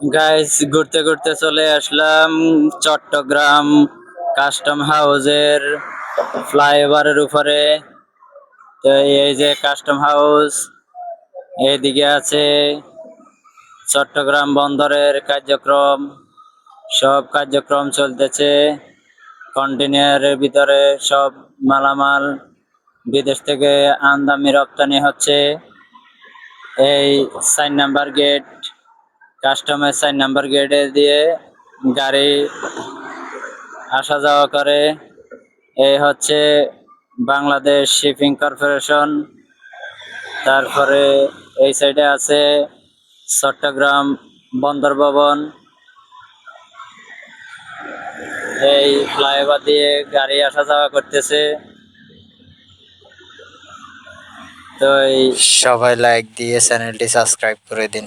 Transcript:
Guys ঘুরতে ঘুরতে চলে আসলাম চট্টগ্রাম কাস্টম হাউসের ফ্লাইওভারের উপরে। তো এই যে কাস্টম হাউস এইদিকে আছে চট্টগ্রাম বন্দরের কার্যক্রম। সব কার্যক্রম চলতেছে। কন্টেনারের ভিতরে সব মালামাল বিদেশ থেকে আমদানি রপ্তানি হচ্ছে। এই sign number gate customer sign number গেটে দিয়ে গাড়ি আসা যাওয়া করে। এই হচ্ছে বাংলাদেশ শিপিং কর্পোরেশন। তারপরে এই সাইডে আছে চট্টগ্রাম বন্দর ভবন। এই ফ্লাইওভার দিয়ে গাড়ি আসা যাওয়া করতেছে। তো এই সবাই লাইক দিয়ে চ্যানেলটি সাবস্ক্রাইব করে দিন।